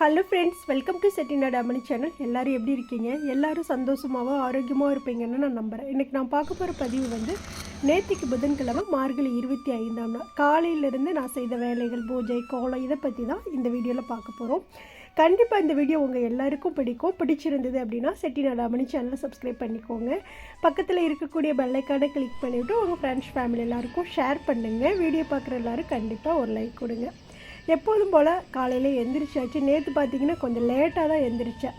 Hello friends welcome to Chettinad Ammani channel எல்லோரும் எப்படி இருக்கீங்க? எல்லோரும் சந்தோஷமாகவும் ஆரோக்கியமாக இருப்பீங்கன்னு நான் நம்புகிறேன் இன்றைக்கி நான் பார்க்க போகிற பதிவு வந்து நேத்திக்கு புதன்கிழமை மார்கழி இருபத்தி ஐந்தாம் நாள். காலையிலேருந்து நான் செய்த வேலைகள் பூஜை கோலம் இதை பற்றி தான் இந்த வீடியோவில் பார்க்க போகிறோம் கண்டிப்பாக இந்த வீடியோ உங்கள் எல்லாருக்கும் பிடிக்கும். பிடிச்சிருந்தது அப்படின்னா செட்டிநாடு அம்மணி சேனலை சப்ஸ்கிரைப் பண்ணிக்கோங்க. பக்கத்தில் இருக்கக்கூடிய பெல்லைக்கானை கிளிக் பண்ணிவிட்டு உங்கள் ஃப்ரெண்ட்ஸ் ஃபேமிலி எல்லாருக்கும் ஷேர் பண்ணுங்கள் வீடியோ பார்க்குற எல்லாரும் கண்டிப்பாக ஒரு லைக் கொடுங்க. எப்போதும் போல் காலையில் எந்திரிச்சாச்சு. நேற்று பார்த்தீங்கன்னா கொஞ்சம் லேட்டாக தான் எந்திரிச்சேன்.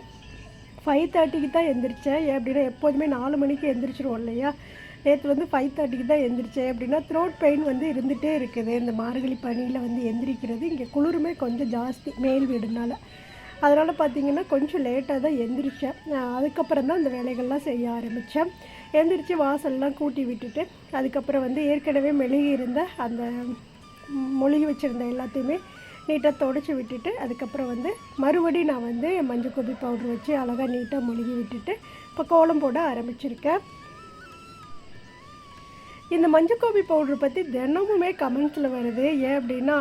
ஃபைவ் தேர்ட்டிக்கு தான் எந்திரிச்சேன். ஏன் அப்படின்னா எப்போதுமே நாலு மணிக்கு எந்திரிச்சிருவோம் இல்லையா? நேற்று வந்து ஃபைவ் தேர்ட்டிக்கு தான் எந்திரிச்சேன். அப்படின்னா த்ரோட் பெயின் வந்து இருந்துகிட்டே இருக்குது. இந்த மார்கழி பனியில் வந்து எந்திரிக்கிறது இங்கே குளிருமே கொஞ்சம் ஜாஸ்தி மேல் வீடுனால. அதனால் பார்த்தீங்கன்னா கொஞ்சம் லேட்டாக தான் எந்திரிச்சேன். அதுக்கப்புறம் தான் இந்த வேலைகள்லாம் செய்ய ஆரம்பித்தேன் எந்திரிச்சு வாசல்லாம் கூட்டி விட்டுட்டு அதுக்கப்புறம் வந்து ஏற்கனவே மெழுகி இருந்த அந்த மொழுகி வச்சுருந்த எல்லாத்தையுமே நீட்டாக தொடச்சி விட்டுட்டு அதுக்கப்புறம் வந்து மறுபடி நான் வந்து மஞ்சள் கொதி பவுடர் வச்சு அழகாக நீட்டாக மொழுகி விட்டுட்டு இப்போ கோலம் போட ஆரம்பிச்சிருக்கேன். இந்த மஞ்சக்கோபி பவுடர் பற்றி தினமுமே கமெண்ட்ஸில் வருது. ஏன் அப்படின்னா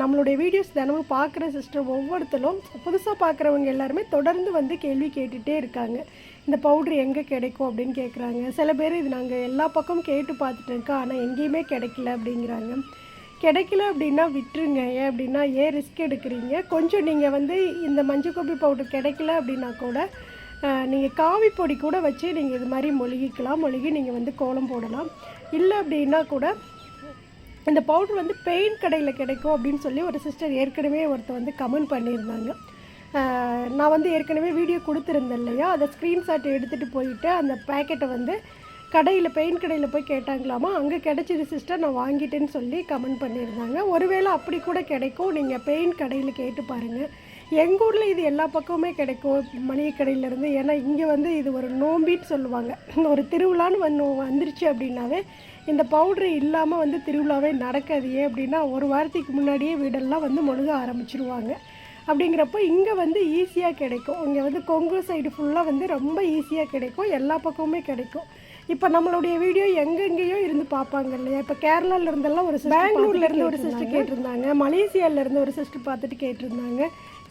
நம்மளுடைய வீடியோஸ் தினமும் பார்க்குற சிஸ்டர் ஒவ்வொருத்தரும் புதுசாக பார்க்குறவங்க எல்லாருமே தொடர்ந்து வந்து கேள்வி கேட்டுகிட்டே இருக்காங்க. இந்த பவுட்ரு எங்கே கிடைக்கும் அப்படின்னு கேட்குறாங்க சில பேர் இது நாங்கள் எல்லா பக்கமும் கேட்டு பார்த்துட்டு இருக்கோம். ஆனால் எங்கேயுமே கிடைக்கல அப்படிங்கிறாங்க. கிடைக்கல அப்படின்னா விட்டுருங்க. ஏன் அப்படின்னா ஏன் ரிஸ்க் எடுக்கிறீங்க? கொஞ்சம் நீங்கள் வந்து இந்த மஞ்சள் கோபி பவுடர் கிடைக்கல அப்படின்னா கூட நீங்கள் காவி பொடி கூட வச்சு நீங்கள் இது மாதிரி மொழுகிக்கலாம். மொழுகி நீங்கள் வந்து கோலம் போடலாம். இல்லை அப்படின்னா கூட இந்த பவுடர் வந்து பெயிண்ட் கடையில் கிடைக்கும் அப்படின்னு சொல்லி ஒரு சிஸ்டர் ஏற்கனவே ஒருத்தர் வந்து கமெண்ட் பண்ணியிருந்தாங்க. நான் வந்து ஏற்கனவே வீடியோ கொடுத்துருந்தேன் இல்லையா? அதை ஸ்க்ரீன்ஷாட் எடுத்துகிட்டு போயிட்டு அந்த பேக்கெட்டை வந்து கடையில் பெயிண்ட் கடையில் போய் கேட்டாங்களாமா? அங்கே கிடைச்சிது சிஸ்டர் நான் வாங்கிட்டேன்னு சொல்லி கமெண்ட் பண்ணியிருந்தாங்க. ஒருவேளை அப்படி கூட கிடைக்கும். நீங்கள் பெயிண்ட் கடையில் கேட்டு பாருங்கள் எங்கள் ஊரில் இது எல்லா பக்கமுமே கிடைக்கும் மளிகை கடையிலேருந்து ஏன்னா இங்கே வந்து இது ஒரு நோம்பின்னு சொல்லுவாங்க. ஒரு திருவிழான்னு வந்து வந்துருச்சு அப்படின்னாவே இந்த பவுட்ரு இல்லாமல் வந்து திருவிழாவே நடக்காது. ஏன் அப்படின்னா ஒரு வாரத்துக்கு முன்னாடியே வீடெல்லாம் வந்து முழுக ஆரம்பிச்சிருவாங்க. அப்படிங்கிறப்போ இங்கே வந்து ஈஸியாக கிடைக்கும். இங்கே வந்து கொங்கு சைடு ஃபுல்லாக வந்து ரொம்ப ஈஸியாக கிடைக்கும். எல்லா பக்கமுமே கிடைக்கும். இப்போ நம்மளுடைய வீடியோ எங்கெங்கேயோ இருந்து பார்ப்பாங்க இல்லையா? இப்போ கேரளால இருந்தெல்லாம் ஒரு பெங்களூர்ல இருந்து ஒரு சிஸ்டர் கேட்டிருந்தாங்க. மலேசியால இருந்து ஒரு சிஸ்டர் பார்த்துட்டு கேட்டிருந்தாங்க.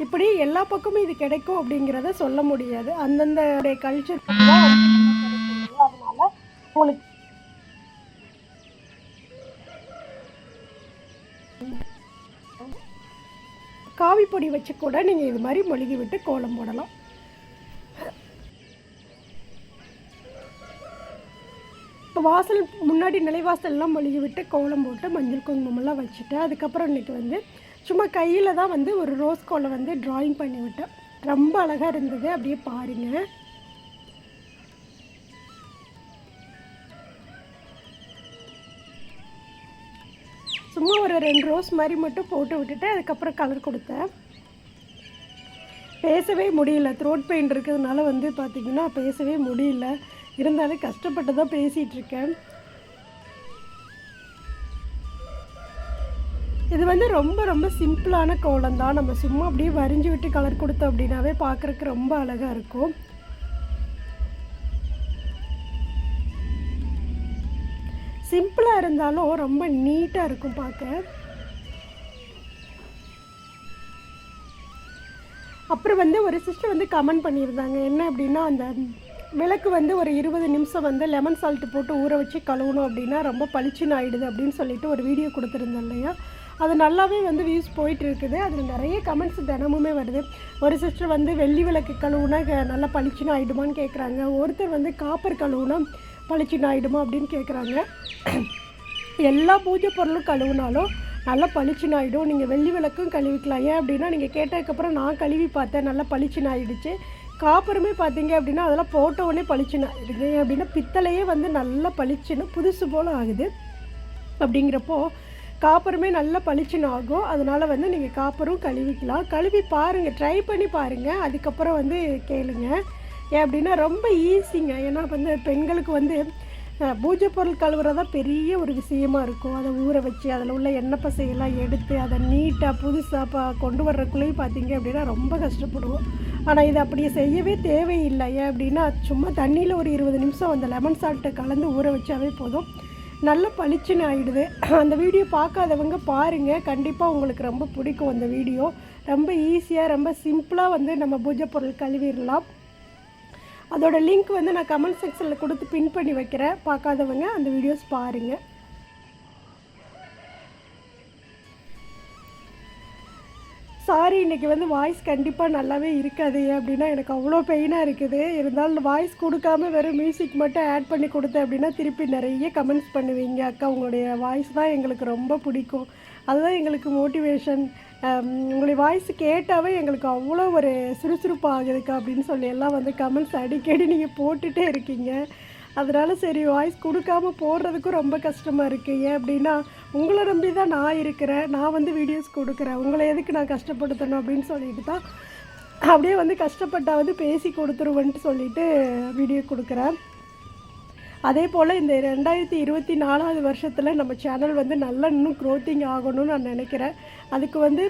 இப்படி எல்லா பக்கமும் இது கிடைக்கும் அப்படிங்கிறத சொல்ல முடியாது. அந்தந்த கல்ச்சர் அதனால உங்களுக்கு காவி பொடி வச்சு கூட நீங்கள் இது மாதிரி மொழுகி விட்டு கோலம் போடலாம். வாசல் முன்னாடி நிலைவாசல்லாம் மொழிகி விட்டு கோலம் போட்டு மஞ்சள் குங்குமம்லாம் வச்சுட்டு அதுக்கப்புறம் இன்றைக்கி வந்து சும்மா கையில் தான் வந்து ஒரு ரோஸ் கோலை வந்து ட்ராயிங் பண்ணி விட்டேன் ரொம்ப அழகாக இருந்தது. அப்படியே பாருங்கள் சும்மா ஒரு ரெண்டு ரோஸ் மாதிரி மட்டும் போட்டு விட்டுட்டு அதுக்கப்புறம் கலர் கொடுத்தேன். பேசவே முடியல. த்ரோட் பெயின் இருக்கிறதுனால வந்து பார்த்திங்கன்னா பேசவே முடியல. இருந்தாலும் கஷ்டப்பட்டு தான் பேசிகிட்டு இருக்கேன் இது வந்து ரொம்ப ரொம்ப சிம்பிளான கோலம் தான் நம்ம சும்மா அப்படியே வரைஞ்சி விட்டு கலர் கொடுத்தோம் அப்படின்னாவே பார்க்குறக்கு ரொம்ப அழகாக இருக்கும். சிம்பிளாக இருந்தாலும் ரொம்ப நீட்டாக இருக்கும் பார்க்க. அப்புறம் வந்து ஒரு சிஸ்டர் வந்து கமெண்ட் பண்ணியிருந்தாங்க. என்ன அப்படின்னா அந்த விளக்கு வந்து ஒரு இருபது நிமிஷம் வந்து லெமன் சால்ட் போட்டு ஊற வச்சு கழுவணும் அப்படின்னா ரொம்ப பளிச்சுன்னு ஆகிடுது அப்படின்னு சொல்லிட்டு ஒரு வீடியோ கொடுத்துருந்தேன் இல்லையா? அது நல்லாவே வந்து வியூஸ் போயிட்டு இருக்குது அதில் நிறைய கமெண்ட்ஸ் தினமுமே வருது. ஒரு சிஸ்டர் வந்து வெள்ளி விளக்கு கழுவுனா நல்லா பளிச்சுன்னு ஆகிடுமான்னு கேட்குறாங்க ஒருத்தர் வந்து காப்பர் கழுவுனா பளிச்சுன்னு ஆகிடுமா அப்படின்னு கேட்குறாங்க எல்லா பூஜை பொருளும் கழுவுனாலும் நல்லா பளிச்சுன்னு ஆகிடும் நீங்கள் வெள்ளி விளக்கும் கழுவிக்கலாம். ஏன் அப்படின்னா நீங்கள் கேட்டதுக்கப்புறம் நான் கழுவி பார்த்தேன். நல்லா பளிச்சுன்னு ஆகிடுச்சு காப்பருமே பார்த்தீங்க அப்படின்னா அதெல்லாம் போட்ட உடனே பளிச்சுன்னு ஆயிடுது ஏன் அப்படின்னா பித்தளையே வந்து நல்லா பளிச்சுன்னு புதுசு போல் ஆகுது. அப்படிங்கிறப்போ காப்பருமே நல்லா பளிச்சுன்னு ஆகும். அதனால் வந்து நீங்கள் காப்பரும் கழுவிக்கலாம். கழுவி பாருங்கள் ட்ரை பண்ணி பாருங்கள் அதுக்கப்புறம் வந்து கேளுங்க. ஏன் அப்படின்னா ரொம்ப ஈஸிங்க ஏன்னா வந்து பெண்களுக்கு வந்து பூஜை பொருள் கழுவுறதா பெரிய ஒரு விஷயமா இருக்கும். அதை ஊற வச்சு அதில் உள்ள எண்ணெய் பசையெல்லாம் எடுத்து அதை நீட்டாக புதுசாக பா கொண்டு வர்றதுக்குள்ளேயும் பார்த்தீங்க அப்படின்னா ரொம்ப கஷ்டப்படுவோம். ஆனால் இது அப்படி செய்யவே தேவையில்லை. ஏன் அப்படின்னா சும்மா தண்ணியில் ஒரு இருபது நிமிஷம் அந்த லெமன் சால்ட்டை கலந்து ஊற வச்சாவே போதும். நல்ல பளிச்சுன்னு ஆகிடுது அந்த வீடியோ பார்க்காதவங்க பாருங்கள் கண்டிப்பாக உங்களுக்கு ரொம்ப பிடிக்கும் அந்த வீடியோ. ரொம்ப ஈஸியாக ரொம்ப சிம்பிளாக வந்து நம்ம பூஜை பொருள் கழுவிடலாம். அதோடய லிங்க் வந்து நான் கமெண்ட் செக்ஷனில் கொடுத்து பின் பண்ணி வைக்கிறேன். பார்க்காதவங்க அந்த வீடியோஸ் பாருங்கள் சாரி இன்றைக்கி வந்து வாய்ஸ் கண்டிப்பாக நல்லாவே இருக்காது அப்படின்னா எனக்கு அவ்வளோ பெயினாக இருக்குது. இருந்தாலும் வாய்ஸ் கொடுக்காம வெறும் மியூசிக் மட்டும் ஆட் பண்ணி கொடுத்தேன் அப்படின்னா திருப்பி நிறைய கமெண்ட்ஸ் பண்ணுவீங்க அக்கா. உங்களுடைய வாய்ஸ் தான் எங்களுக்கு ரொம்ப பிடிக்கும். அதுதான் எங்களுக்கு மோட்டிவேஷன் உங்களுடைய வாய்ஸ் கேட்டாவே எங்களுக்கு அவ்வளோ ஒரு சுறுசுறுப்பு ஆகுதுக்கா அப்படின்னு சொல்லி எல்லாம் வந்து கமெண்ட்ஸ் அடிக்கடி நீங்கள் போட்டுகிட்டே இருக்கீங்க. அதனால் சரி வாய்ஸ் கொடுக்காம போடுறதுக்கும் ரொம்ப கஷ்டமாக இருக்குது ஏன் அப்படின்னா உங்களை நம்பி தான் நான் இருக்கிறேன். நான் வந்து வீடியோஸ் கொடுக்குறேன். உங்களை எதுக்கு நான் கஷ்டப்படுத்தணும் அப்படின்னு சொல்லிட்டு தான் அப்படியே வந்து கஷ்டப்பட்டாவது பேசி கொடுத்துருவேன்ட்டு சொல்லிட்டு வீடியோ கொடுக்குறேன். அதே போல் இந்த ரெண்டாயிரத்தி இருபத்தி நாலாவது வருஷத்தில் நம்ம சேனல் வந்து நல்லா இன்னும் க்ரோத்திங் ஆகணும்னு நான் நினைக்கிறேன். அதுக்கு வந்து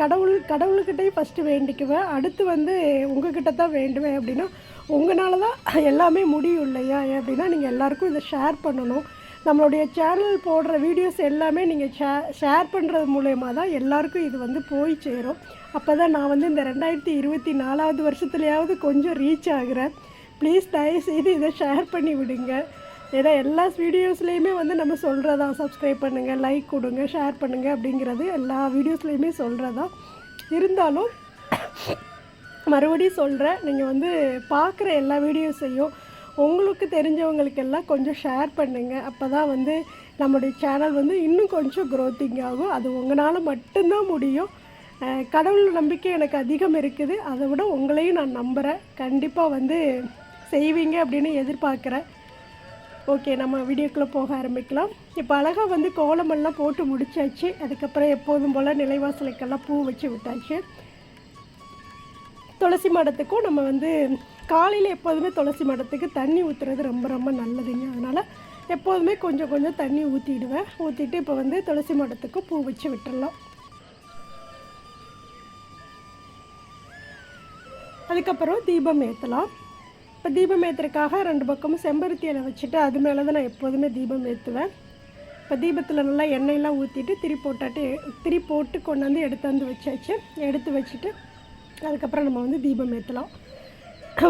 கடவுள் கடவுள்கிட்டையும் ஃபஸ்ட்டு வேண்டிக்குவேன். அடுத்து வந்து உங்ககிட்ட தான் வேண்டுவேன் அப்படின்னா உங்களால தான் எல்லாமே முடியும் இல்லையா? ஏன் அப்படின்னா நீங்கள் எல்லாருக்கும் இதை ஷேர் பண்ணணும். நம்மளுடைய சேனல் போடுற வீடியோஸ் எல்லாமே நீங்கள் ஷே ஷேர் பண்ணுறது மூலயமா தான் எல்லாருக்கும் இது வந்து போய் சேரும். அப்போ தான் நான் வந்து இந்த ரெண்டாயிரத்தி இருபத்தி நாலாவது வருஷத்துலையாவது கொஞ்சம் ரீச் ஆகிறேன். ப்ளீஸ் தயவுசெய்து இதை ஷேர் பண்ணி விடுங்க. ஏன்னா எல்லா வீடியோஸ்லேயுமே வந்து நம்ம சொல்கிறதா சப்ஸ்கிரைப் பண்ணுங்கள் லைக் கொடுங்க ஷேர் பண்ணுங்கள் அப்படிங்கிறது எல்லா வீடியோஸ்லேயுமே சொல்கிறதா இருந்தாலும் மறுபடியும் சொல்கிறேன் நீங்கள் வந்து பார்க்குற எல்லா வீடியோஸையும் உங்களுக்கு தெரிஞ்சவங்களுக்கெல்லாம் கொஞ்சம் ஷேர் பண்ணுங்கள் அப்போ தான் வந்து நம்முடைய சேனல் வந்து இன்னும் கொஞ்சம் க்ரோத்திங் ஆகும். அது உங்களால் மட்டும்தான் முடியும். கடவுள் நம்பிக்கை எனக்கு அதிகம் இருக்குது. அதை விட உங்களையும் நான் நம்புகிறேன் கண்டிப்பாக வந்து செய்வீங்க அப்படின்னு எதிர்பார்க்குறேன். ஓகே நம்ம வீடியோக்குள்ளே போக ஆரம்பிக்கலாம். இப்போ அழகாக வந்து கோலமெல்லாம் போட்டு முடிச்சாச்சு. அதுக்கப்புறம் எப்போதும் போல் நிலைவாசலுக்கெல்லாம் பூ வச்சு விட்டாச்சு. துளசி மடத்துக்கும் நம்ம வந்து காலையில் எப்போதுமே துளசி மடத்துக்கு தண்ணி ஊற்றுறது ரொம்ப ரொம்ப நல்லதுங்க. அதனால் எப்போதுமே கொஞ்சம் கொஞ்சம் தண்ணி ஊற்றிடுவேன் ஊற்றிட்டு இப்போ வந்து துளசி மடத்துக்கும் பூ வச்சு விட்டுடலாம் அதுக்கப்புறம் தீபம் ஏற்றலாம் இப்போ தீபம் ஏற்றுறதுக்காக ரெண்டு பக்கமும் செம்பருத்தி இலை வச்சுட்டு அது மேலே தான் நான் எப்போதுமே தீபம் ஏற்றுவேன் இப்போ தீபத்தில் நல்லா எண்ணெயெல்லாம் ஊற்றிட்டு திரி போட்டாட்டு திரி போட்டு கொண்டாந்து எடுத்தாந்து வச்சாச்சு. எடுத்து வச்சுட்டு அதுக்கப்புறம் நம்ம வந்து தீபம் ஏற்றலாம்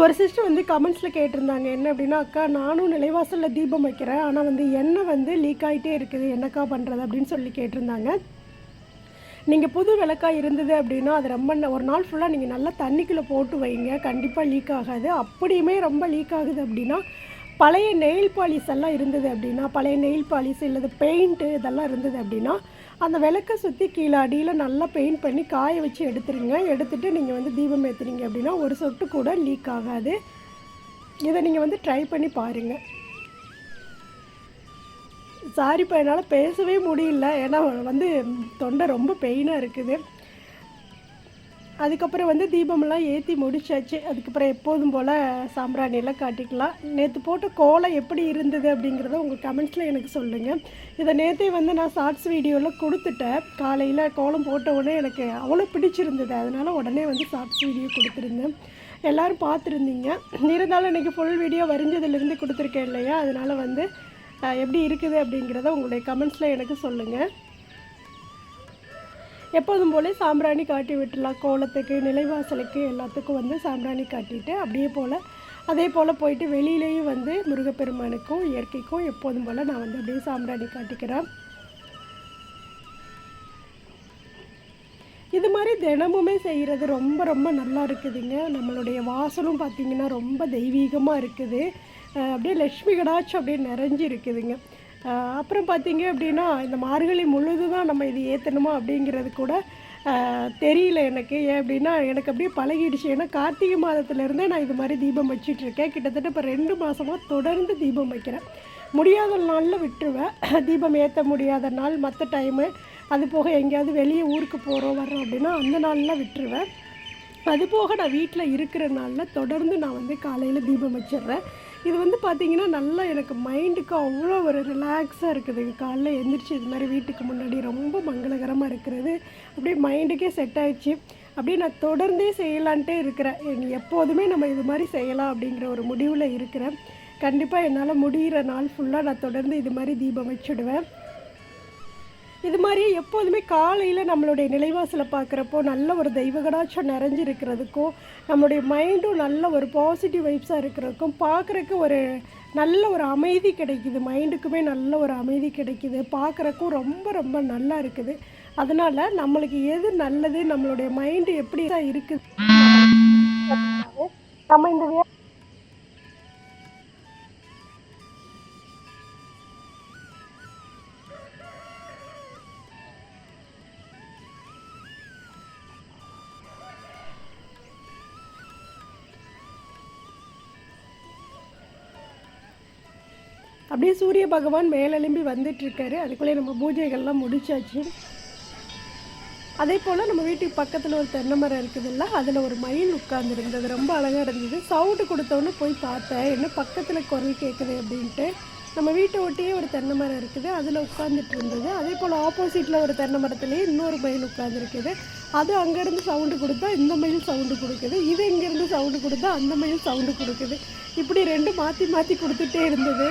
ஒரு சிஸ்டர் வந்து கமெண்ட்ஸில் கேட்டிருந்தாங்க என்ன அப்படின்னா அக்கா நானும் நிலைவாசலில் தீபம் வைக்கிறேன். ஆனால் வந்து எண்ணெய் வந்து லீக் ஆகிட்டே இருக்குது. என்னக்கா பண்ணுறது அப்படின்னு சொல்லி கேட்டிருந்தாங்க. நீங்கள் புது விளக்காக இருந்தது அப்படின்னா அது ரொம்ப ஒரு நாள் ஃபுல்லாக நீங்கள் நல்லா தண்ணிக்குள்ளே போட்டு வைங்க. கண்டிப்பாக லீக் ஆகாது. அப்படியுமே ரொம்ப லீக் ஆகுது அப்படின்னா பழைய நெயில் பாலிஸ் எல்லாம் இருந்தது அப்படின்னா பழைய நெயில் பாலிஸ் இல்லது பெயிண்ட்டு இதெல்லாம் இருந்தது அப்படின்னா அந்த விளக்கை சுற்றி கீழே அடியில் நல்லா பெயிண்ட் பண்ணி காய வச்சு எடுத்துருங்க. எடுத்துகிட்டு நீங்கள் வந்து தீபம் ஏற்றுனீங்க அப்படின்னா ஒரு சொட்டு கூட லீக் ஆகாது. இதை நீங்கள் வந்து ட்ரை பண்ணி பாருங்கள் சாரிப்பா என்னால் பேசவே முடியல. ஏன்னா வந்து தொண்டை ரொம்ப பெயினாக இருக்குது. அதுக்கப்புறம் வந்து தீபமெல்லாம் ஏற்றி முடிச்சாச்சு. அதுக்கப்புறம் எப்போதும் போல் சாம்பிராணியெல்லாம் காட்டிக்கலாம். நேற்று போட்ட கோலம் எப்படி இருந்தது அப்படிங்கிறத உங்கள் கமெண்ட்ஸில் எனக்கு சொல்லுங்கள் இதை நேற்றே வந்து நான் ஷார்ட்ஸ் வீடியோவில் கொடுத்துட்டேன். காலையில் கோலம் போட்ட உடனே எனக்கு அவ்வளோ பிடிச்சிருந்தது. அதனால் உடனே வந்து ஷார்ட்ஸ் வீடியோ கொடுத்துருந்தேன். எல்லோரும் பார்த்துருந்தீங்க. இருந்தாலும் இன்றைக்கி ஃபுல் வீடியோ வரைஞ்சதுலேருந்து கொடுத்துருக்கேன் இல்லையா? அதனால் வந்து எப்படி இருக்குது அப்படிங்கிறத உங்களுடைய கமெண்ட்ஸில் எனக்கு சொல்லுங்கள் எப்போதும் போல சாம்பிராணி காட்டி விட்டுலாம் கோலத்துக்கு நிலைவாசலுக்கு எல்லாத்துக்கும் வந்து சாம்பிராணி காட்டிட்டு அப்படியே போல் அதே போல் போயிட்டு வெளியிலேயும் வந்து முருகப்பெருமானுக்கும் இயற்கைக்கும் எப்போதும் போல் நான் வந்து அப்படியே சாம்பிராணி காட்டிக்கிறேன். இது மாதிரி தினமுமே செய்கிறது ரொம்ப ரொம்ப நல்லா இருக்குதுங்க. நம்மளுடைய வாசலும் பார்த்திங்கன்னா ரொம்ப தெய்வீகமாக இருக்குது. அப்படியே லக்ஷ்மி கடாட்சம் அப்படியே நிறைஞ்சு இருக்குதுங்க அப்புறம் பார்த்தீங்க அப்படின்னா இந்த மார்கழி முழுதுதான் நம்ம இது ஏற்றணுமா அப்படிங்கிறது கூட தெரியல எனக்கு. ஏன் அப்படின்னா எனக்கு அப்படியே பழகிடுச்சு. ஏன்னா கார்த்திகை மாதத்துலேருந்தே நான் இது மாதிரி தீபம் வச்சிட்ருக்கேன். கிட்டத்தட்ட இப்போ ரெண்டு மாதமாக தொடர்ந்து தீபம் வைக்கிறேன். முடியாத நாளில் விட்டுருவேன். தீபம் ஏற்ற முடியாத நாள் மற்ற டைமு அது போக எங்கேயாவது வெளியே ஊருக்கு போகிறோம் வரோம் அப்படின்னா அந்த நாளில் விட்டுருவேன். அது போக நான் வீட்டில் இருக்கிற நாளில் தொடர்ந்து நான் வந்து காலையில் தீபம் வச்சிடுறேன். இது வந்து பார்த்திங்கன்னா நல்லா எனக்கு மைண்டுக்கு அவ்வளோ ஒரு ரிலாக்ஸாக இருக்குது. காலைல எழுந்திரிச்சு இது மாதிரி வீட்டுக்கு முன்னாடி ரொம்ப மங்களகரமாக இருக்கிறது. அப்படியே மைண்டுக்கே செட் ஆயிடுச்சு. அப்படியே நான் தொடர்ந்தே செய்யலான்ட்டே இருக்கிறேன். எப்போதுமே நம்ம இது மாதிரி செய்யலாம் அப்படிங்கிற ஒரு முடிவில் இருக்கிறேன். கண்டிப்பாக என்னால் முடிகிற நாள் ஃபுல்லாக நான் தொடர்ந்து இது மாதிரி தீபம் வச்சுடுவேன். இது மாதிரி எப்போதுமே காலையில் நம்மளுடைய நிலைவாசலை பார்க்குறப்போ நல்ல ஒரு தெய்வ கடாட்சம் நிறைஞ்சிருக்கிறதுக்கும் நம்மளுடைய மைண்டும் நல்ல ஒரு பாசிட்டிவ் வைப்ஸாக இருக்கிறதுக்கும் பார்க்குறக்கு ஒரு நல்ல ஒரு அமைதி கிடைக்குது. மைண்டுக்குமே நல்ல ஒரு அமைதி கிடைக்குது. பார்க்குறக்கும் ரொம்ப ரொம்ப நல்லா இருக்குது. அதனால் நம்மளுக்கு எது நல்லது நம்மளுடைய மைண்டு எப்படி தான் இருக்குது நம்ம இந்த அப்படியே சூரிய பகவான் மேலெலும்பி வந்துட்டுருக்காரு. அதுக்குள்ளே நம்ம பூஜைகள்லாம் முடிச்சாச்சு. அதே போல் நம்ம வீட்டுக்கு பக்கத்தில் ஒரு தென்னை மரம் இருக்குதுல்ல அதில் ஒரு மயில் உட்காந்துருந்தது ரொம்ப அழகாக இருந்தது. சவுண்டு கொடுத்தோன்னே போய் பார்த்தேன். என்ன பக்கத்தில் குரல் கேட்குது அப்படின்ட்டு. நம்ம வீட்டை ஒட்டியே ஒரு தென்னை மரம் இருக்குது. அதில் உட்காந்துட்டு இருந்தது. அதே போல் ஆப்போசிட்டில் ஒரு தென்னை மரத்துலேயே இன்னொரு மயில் உட்காந்துருக்குது அது அங்கேருந்து சவுண்டு கொடுத்தா இந்த மயில் சவுண்டு கொடுக்குது. இது இங்கேருந்து சவுண்டு கொடுத்தா அந்த மயில் சவுண்டு கொடுக்குது. இப்படி ரெண்டு மாற்றி மாற்றி கொடுத்துட்டே இருந்தது.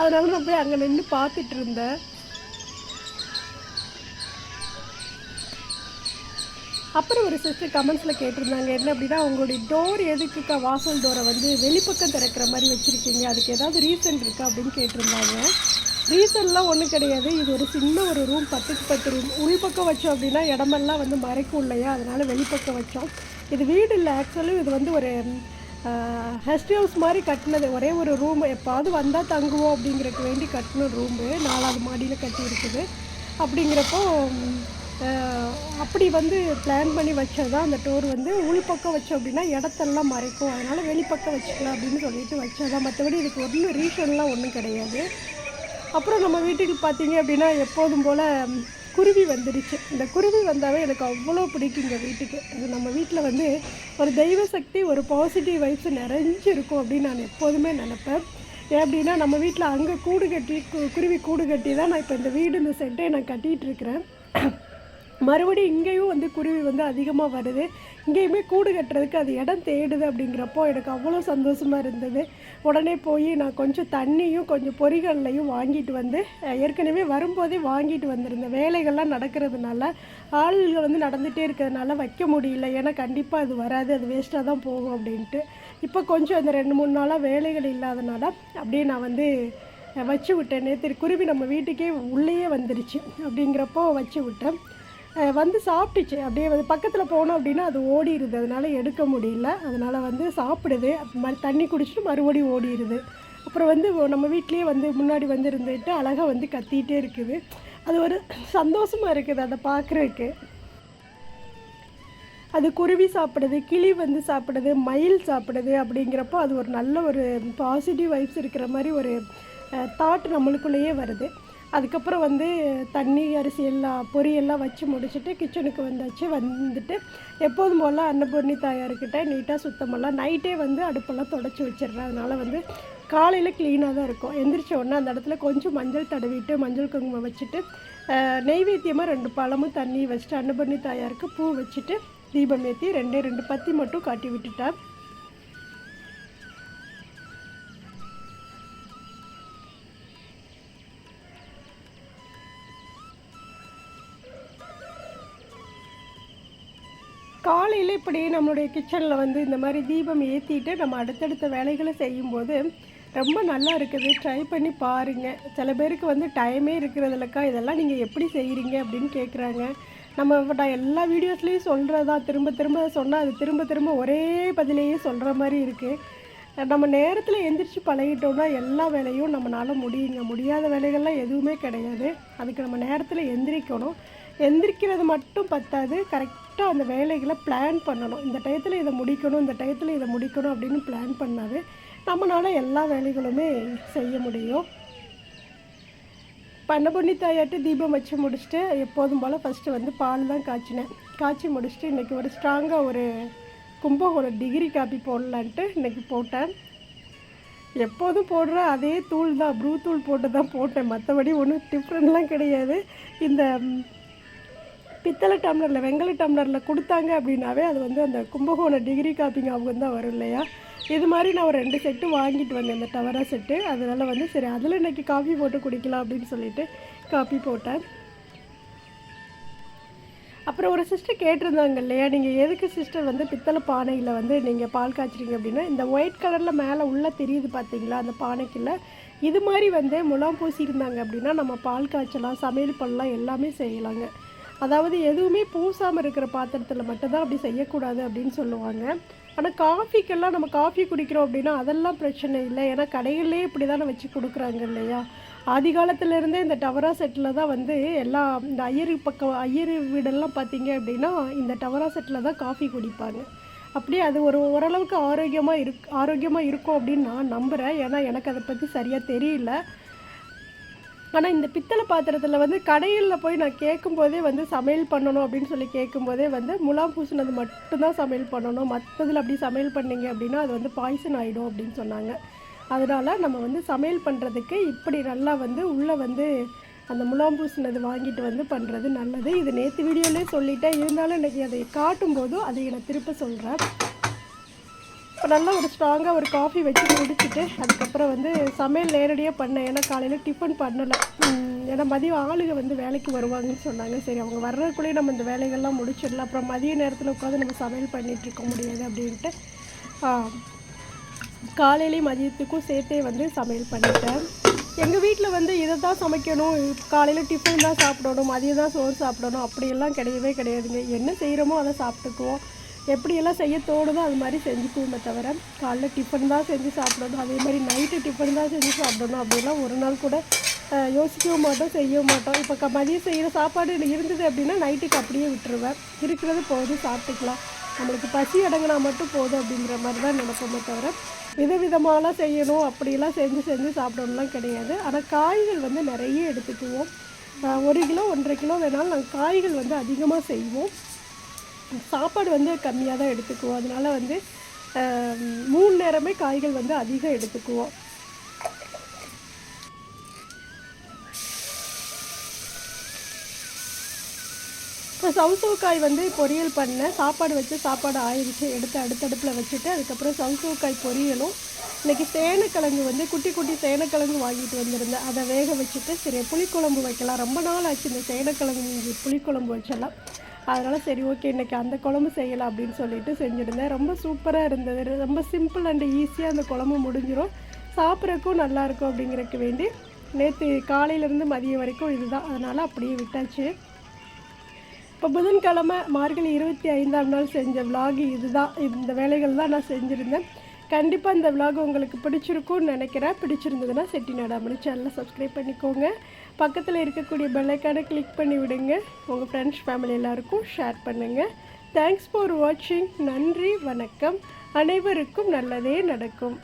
அதனால நான் போய் அங்கே நின்று பார்த்துட்டு இருந்தேன். அப்புறம் ஒரு சிஸ்டர் கமெண்ட்ஸில் கேட்டிருந்தாங்க என்ன அப்படின்னா உங்களுடைய டோர் எதுக்குக்கா வாசல் டோரை வந்து வெளிப்பக்கம் திறக்கிற மாதிரி வச்சுருக்கீங்க. அதுக்கு ஏதாவது ரீசன் இருக்கா? அப்படின்னு கேட்டிருந்தாங்க. ரீசன்லாம் ஒன்றும் கிடையாது. இது ஒரு சின்ன ஒரு ரூம் பத்துக்கு பத்து ரூம் உள்பக்கம் வச்சோம் அப்படின்னா இடமெல்லாம் வந்து மறைக்கும் இல்லையா? அதனால் வெளிப்பக்கம் வச்சோம். இது வீடு இல்லை ஆக்சுவலி இது வந்து ஒரு ஹெஸ்ட் ஹவுஸ் மாதிரி கட்டினது. ஒரே ஒரு ரூம் எப்பாவது வந்தால் தங்குவோம் அப்படிங்கிறக்கு வேண்டி கட்டின ரூமு நாலாவது மாடியில் கட்டி இருக்குது. அப்படிங்கிறப்போ அப்படி வந்து பிளான் பண்ணி வச்சது தான் அந்த டோர் வந்து. உள்பக்கம் வச்சோம் அப்படின்னா இடத்தெல்லாம் மறைக்கும். அதனால் வெளிப்பக்கம் வச்சுக்கலாம் அப்படின்னு சொல்லிட்டு வச்சதான் மற்றபடி இதுக்கு ஒன்றும் ரீசன்லாம் ஒன்றும் கிடையாது. அப்புறம் நம்ம வீட்டுக்கு பார்த்தீங்க அப்படின்னா எப்போதும் போல் குருவி வந்துடுச்சு. இந்த குருவி வந்தாவே எனக்கு அவ்வளோ பிடிக்கும் இந்த வீட்டுக்கு. அது நம்ம வீட்டில் வந்து ஒரு தெய்வ சக்தி ஒரு பாசிட்டிவ் வைப்ஸ் நிறைஞ்சு இருக்கும் அப்படின்னு நான் எப்போதுமே நினப்பேன். ஏன் அப்படின்னா நம்ம வீட்டில் அங்கே கூடு கட்டி கு- குருவி கூடு கட்டி தான் நான் இப்போ இந்த வீடு இந்த செட்டை நான் கட்டிகிட்டு இருக்கிறேன். மறுபடியும் இங்கேயும் வந்து குருவி வந்து அதிகமாக வருது. இங்கேயுமே கூடு கட்டுறதுக்கு அது இடம் தேடுது அப்படிங்கிறப்போ எனக்கு அவ்வளோ சந்தோஷமாக இருந்தது. உடனே போய் நான் கொஞ்சம் தண்ணியும் கொஞ்சம் பொரிகள்லையும் வாங்கிட்டு வந்து ஏற்கனவே வரும்போதே வாங்கிட்டு வந்திருந்தேன். வேலைகள்லாம் நடக்கிறதுனால ஆள்கள் வந்து நடந்துகிட்டே இருக்கிறதுனால வைக்க முடியல. ஏன்னா கண்டிப்பாக அது வராது அது வேஸ்ட்டாக தான் போகும் அப்படின்ட்டு. இப்போ கொஞ்சம் அந்த ரெண்டு மூணு நாளாக வேலைகள் இல்லாதனால அப்படியே நான் வந்து வச்சு விட்டேன். நேற்று குருவி நம்ம வீட்டுக்கே உள்ளேயே வந்துருச்சு அப்படிங்கிறப்போ வச்சு விட்டேன். வந்து சாப்பிட்டுச்சு. அப்படியே வந்து பக்கத்தில் போனோம் அப்படின்னா அது ஓடிடுது அதனால் எடுக்க முடியல. அதனால் வந்து சாப்பிடுது. ம தண்ணி குடிச்சிட்டு மறுபடியும் ஓடிடுது அப்புறம் வந்து நம்ம வீட்லேயே வந்து முன்னாடி வந்து இருந்துட்டு அழகாக வந்து கத்திகிட்டே இருக்குது. அது ஒரு சந்தோஷமாக இருக்குது அதை பார்க்குறதுக்கு அது குருவி சாப்பிடுது கிளி வந்து சாப்பிடுது மயில் சாப்பிடுது அப்படிங்கிறப்போ அது ஒரு நல்ல ஒரு பாசிட்டிவ் வைப்ஸ் இருக்கிற மாதிரி ஒரு தாட் நம்மளுக்குள்ளேயே வருது. அதுக்கப்புறம் வந்து தண்ணி அரிசி எல்லாம் பொரியெல்லாம் வச்சு முடிச்சுட்டு கிச்சனுக்கு வந்தாச்சு. வந்துட்டு எப்போதும் போல் அன்னபூர்ணி தாயார்கிட்ட நீட்டாக சுத்தமெல்லாம் நைட்டே வந்து அடுப்பெல்லாம் தொடச்சி வச்சிடுறேன். அதனால் வந்து காலையில் க்ளீனாக தான் இருக்கும். எந்திரிச்ச உடனே அந்த இடத்துல கொஞ்சம் மஞ்சள் தடவிட்டு மஞ்சள் குங்குமம் வச்சுட்டு நெய்வேத்தியமாக ரெண்டு பழமும் தண்ணி வச்சுட்டு அன்னபூர்ணி தாயாருக்கு பூ வச்சுட்டு தீபம் ஏற்றி ரெண்டே ரெண்டு பத்தி மட்டும் காட்டி விட்டுட்டேன். காலையில் இப்படி நம்மளுடைய கிச்சனில் வந்து இந்த மாதிரி தீபம் ஏற்றிட்டு நம்ம அடுத்தடுத்த வேலைகளை செய்யும்போது ரொம்ப நல்லா இருக்குது. ட்ரை பண்ணி பாருங்கள் சில பேருக்கு வந்து டைமே இருக்கிறதுலக்கா இதெல்லாம் நீங்கள் எப்படி செய்கிறீங்க அப்படின்னு கேட்குறாங்க நம்ம நான் எல்லா வீடியோஸ்லேயும் சொல்கிறதா திரும்ப திரும்ப சொன்னால் அது திரும்ப திரும்ப ஒரே பதிலையே சொல்கிற மாதிரி இருக்குது நம்ம நேரத்தில் எந்திரிச்சு பழகிட்டோம்னா எல்லா வேலையும் நம்மளால் முடியுங்க. முடியாத வேலைகள்லாம் எதுவுமே கிடையாது. அதுக்கு நம்ம நேரத்தில் எந்திரிக்கணும். எந்திரிக்கிறது மட்டும் பத்தாது. கரெக்டாக அந்த வேலைகளை பிளான் பண்ணணும். இந்த டயத்தில் இதை முடிக்கணும் இந்த டயத்தில் இதை முடிக்கணும் அப்படின்னு பிளான் பண்ணாவே நம்மளால எல்லா வேலைகளுமே செய்ய முடியும். பண்ண பொண்ணி தாயாட்டு தீபம் வச்சு முடிச்சுட்டு எப்போதும் போல் ஃபஸ்ட்டு வந்து பால் தான் காய்ச்சினேன். காய்ச்சி முடிச்சுட்டு இன்றைக்கி ஒரு ஸ்ட்ராங்காக ஒரு கும்பகோணம் டிகிரி காப்பி போடலான்ட்டு இன்றைக்கி போட்டேன். எப்போதும் போடுற அதே தூள் தான் ப்ரூ தூள் போட்டு தான் போட்டேன். மற்றபடி ஒன்றும் டிஃப்ரெண்ட்லாம் கிடையாது. இந்த பித்தளை டம்ளரில் வெங்கல டம்ளரில் கொடுத்தாங்க அப்படின்னாவே அது வந்து அந்த கும்பகோணம் டிகிரி காப்பி ஞாபகம் தான் வரும் இல்லையா? இது மாதிரி நான் ஒரு ரெண்டு செட்டு வாங்கிட்டு வந்தேன் இந்த டவரா செட்டு அதனால் வந்து சரி அதில் இன்றைக்கி காஃபி போட்டு குடிக்கலாம் அப்படின்னு சொல்லிட்டு காஃபி போட்டேன். அப்புறம் ஒரு சிஸ்டர் கேட்டிருந்தாங்க இல்லையா நீங்கள் எதுக்கு சிஸ்டர் வந்து பித்தளை பானையில் வந்து நீங்கள் பால் காய்ச்சுறீங்க அப்படின்னா இந்த ஒயிட் கலரில் மேலே உள்ளே தெரியுது பார்த்தீங்களா அந்த பானைக்குள்ள? இது மாதிரி வந்து முலாம் பூசியிருந்தாங்க அப்படின்னா நம்ம பால் காய்ச்சலாம் சமையல் பண்ணலாம் எல்லாமே செய்யலாங்க. அதாவது எதுவுமே பூசாமல் இருக்கிற பாத்திரத்தில் மட்டும்தான் அப்படி செய்யக்கூடாது அப்படின்னு சொல்லுவாங்க. ஆனால் காஃபிக்கெல்லாம் நம்ம காஃபி குடிக்கிறோம் அப்படின்னா அதெல்லாம் பிரச்சனை இல்லை. ஏன்னா கடைகள்லேயே இப்படி தானே வச்சு கொடுக்குறாங்க இல்லையா? ஆதி காலத்துலேருந்தே இந்த டவரா செட்டில் தான் வந்து எல்லா இந்த ஐயரு பக்கம் ஐயரு வீடெல்லாம் பார்த்தீங்க அப்படின்னா இந்த டவரா செட்டில் தான் காஃபி குடிப்பாங்க. அப்படியே அது ஒரு ஓரளவுக்கு ஆரோக்கியமாக இருக் ஆரோக்கியமாக இருக்கும் அப்படின்னு நான் நம்புகிறேன் ஏன்னா எனக்கு அதை பற்றி சரியாக தெரியல. ஆனால் இந்த பித்தளை பாத்திரத்தில் வந்து கடைகளில் போய் நான் கேட்கும்போதே வந்து சமையல் பண்ணணும் அப்படின்னு சொல்லி கேட்கும்போதே வந்து முலாம் பூசினது மட்டும்தான் சமையல் பண்ணணும். மற்றதில் அப்படி சமையல் பண்ணீங்க அப்படின்னா அது வந்து பாய்சன் ஆகிடும் அப்படின்னு சொன்னாங்க. அதனால் நம்ம வந்து சமையல் பண்ணுறதுக்கு இப்படி நல்லா வந்து உள்ளே வந்து அந்த முலாம் பூசினது வாங்கிட்டு வந்து பண்ணுறது நல்லது. இது நேற்று வீடியோலேயே சொல்லிட்டேன். இருந்தாலும் எனக்கு அதை காட்டும்போதும் அதை நான் திருப்ப சொல்கிறேன் இப்போ நல்லா ஒரு ஸ்ட்ராங்காக ஒரு காஃபி வச்சு குடிச்சிட்டு அதுக்கப்புறம் வந்து சமையல் நேரடியாக பண்ணேன். ஏன்னா காலையில் டிஃபன் பண்ணலை. ஏன்னா மதியம் ஆளுங்க வந்து வேலைக்கு வருவாங்கன்னு சொன்னாங்க. சரி அவங்க வர்றதுக்குள்ளேயே நம்ம இந்த வேலைகள்லாம் முடிச்சிடலாம். அப்புறம் மதிய நேரத்தில் உட்காந்து நம்ம சமையல் பண்ணிகிட்டு இருக்க முடியாது அப்படின்ட்டு காலையிலேயும் மதியத்துக்கும் சேர்த்தே வந்து சமையல் பண்ணிட்டேன். எங்கள் வீட்டில் வந்து இதை தான் சமைக்கணும். காலையில் டிஃபன் தான் சாப்பிடணும். மதியம் தான் சோறு சாப்பிடணும். அப்படியெல்லாம் கிடையவே கிடையாதுங்க. என்ன செய்கிறோமோ அதை சாப்பிட்டுக்குவோம். எப்படியெல்லாம் செய்ய தோணுதோ அது மாதிரி செஞ்சுக்குவோமே தவிர காலைல டிஃபன் தான் செஞ்சு சாப்பிடணும். அதே மாதிரி நைட்டு டிஃபன் தான் செஞ்சு சாப்பிடணும். அப்படிலாம் ஒரு நாள் கூட யோசிக்கவும் மாட்டோம் செய்யவும் மாட்டோம். இப்போ க மதியம் செய்கிற சாப்பாடு இருந்தது அப்படின்னா நைட்டுக்கு அப்படியே விட்டுருவேன். இருக்கிறது போதும் சாப்பிட்டுக்கலாம். நம்மளுக்கு பசி அடங்கினா மட்டும் போதும் அப்படிங்கிற மாதிரி தான் நினைப்போமே தவிர விதவிதமாலாம் செய்யணும். அப்படியெல்லாம் செஞ்சு செஞ்சு சாப்பிடணும்லாம் கிடையாது. ஆனால் காய்கள் வந்து நிறைய எடுத்துக்குவோம். ஒரு கிலோ ஒன்றரை கிலோ வேணாலும் நாங்கள் காய்கள் வந்து அதிகமாக செய்வோம். சாப்பாடு வந்து கம்மியாக தான் எடுத்துக்குவோம். அதனால வந்து மூணு நேரமே காய்கள் வந்து அதிகம் எடுத்துக்குவோம். இப்போ சவுசவுக்காய் வந்து பொரியல் பண்ணேன் சாப்பாடு வச்சு சாப்பாடு ஆயிடுச்சு எடுத்து அடுத்தடுப்பில் வச்சுட்டு அதுக்கப்புறம் சவுசவுக்காய் பொரியலும் இன்றைக்கி சேனக்கிழங்கு வந்து குட்டி குட்டி சேனக்கிழங்கு வாங்கிட்டு வந்திருந்தேன். அதை வேக வச்சுட்டு சரி புளிக்குழம்பு வைக்கலாம். ரொம்ப நாள் ஆச்சு இந்த சேனக்கிழங்கு புளிக்குழம்பு வச்செல்லாம். அதனால் சரி ஓகே இன்றைக்கி அந்த குழம்பு செய்யலாம் அப்படின்னு சொல்லிட்டு செஞ்சுருந்தேன். ரொம்ப சூப்பராக இருந்தது. ரொம்ப சிம்பிள் அண்ட் ஈஸியாக அந்த குழம்பு முடிஞ்சிடும் சாப்பிட்றக்கும் நல்லாயிருக்கும் அப்படிங்கிறதுக்கு வேண்டி நேற்று காலையிலேருந்து மதியம் வரைக்கும் இதுதான். அதனால் அப்படியே விட்டாச்சு. இப்போ புதன்கிழமை மார்கழி இருபத்தி ஐந்தாம் நாள் செஞ்ச விலாகு இதுதான். இந்த வேலைகள் தான் நான் செஞ்சுருந்தேன். கண்டிப்பாக இந்த விலாகு உங்களுக்கு பிடிச்சிருக்கும்னு நினைக்கிறேன். பிடிச்சிருந்ததுன்னா செட்டி நாடாமணி சேனலை சப்ஸ்கிரைப் பண்ணிக்கோங்க. பக்கத்தில் இருக்கக்கூடிய பெல்லைக்கானை கிளிக் பண்ணி விடுங்க. உங்கள் ஃப்ரெண்ட்ஸ் ஃபேமிலி எல்லாருக்கும் ஷேர் பண்ணுங்கள் தேங்க்ஸ் ஃபார் வாட்சிங் நன்றி வணக்கம். அனைவருக்கும் நல்லதே நடக்கும்.